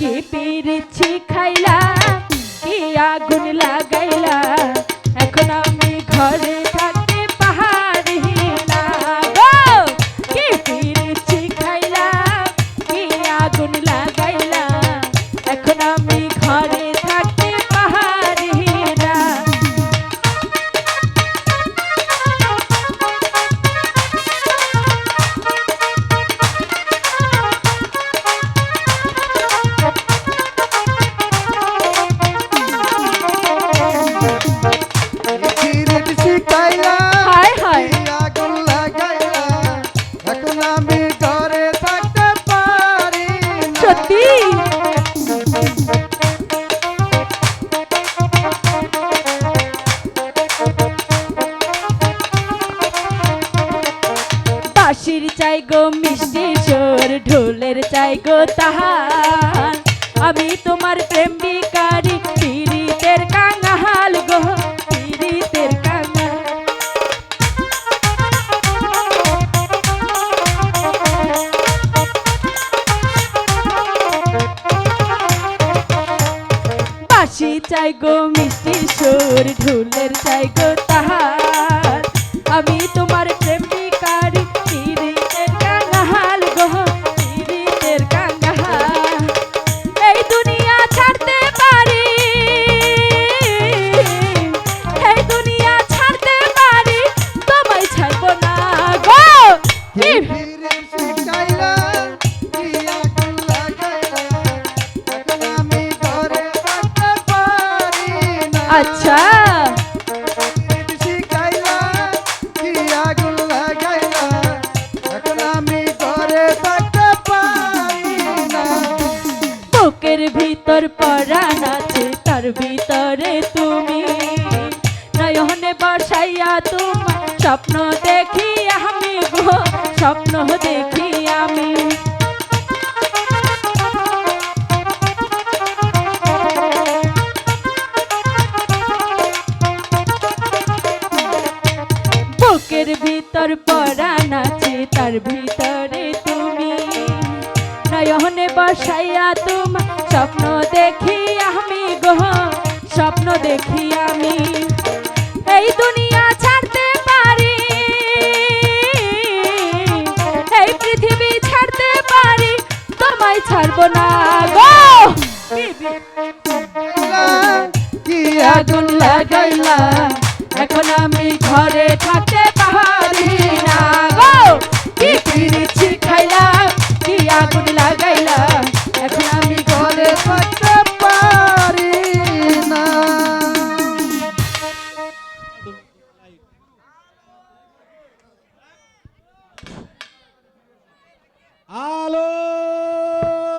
কি পিরিছি খাইলা কি আগুন লাগাইলা? এখন সত্যি? বাঁশির চাই গো মিষ্টি সুর ঢোলের চাই গো তাহার। আমি তোমার প্রেম বিকারি পীড়িতের কাঙাল চাই গো মিষ্টি সুর ঢুলের চাই গো তাহার। আমি তোমার না বুকের ভিতর পরাণ আছে, তার ভিতরে তুমি। নয়নে বসাইয়া তোমার স্বপ্ন দেখি আমি গো, স্বপ্ন দেখি আমি। ভিতর পরাণ আছে তার ভিতরে তুমি। বসাইয়া তোমার স্বপ্ন দেখি আমি গো, স্বপ্ন দেখি আমি। এই দুনিয়া ছাড়তে পারি, এই পৃথিবী ছাড়তে পারি, তোমায় ছাড়বো না গো। কি আগুন লাগাইলা এখন আমি ঘরে থাকতে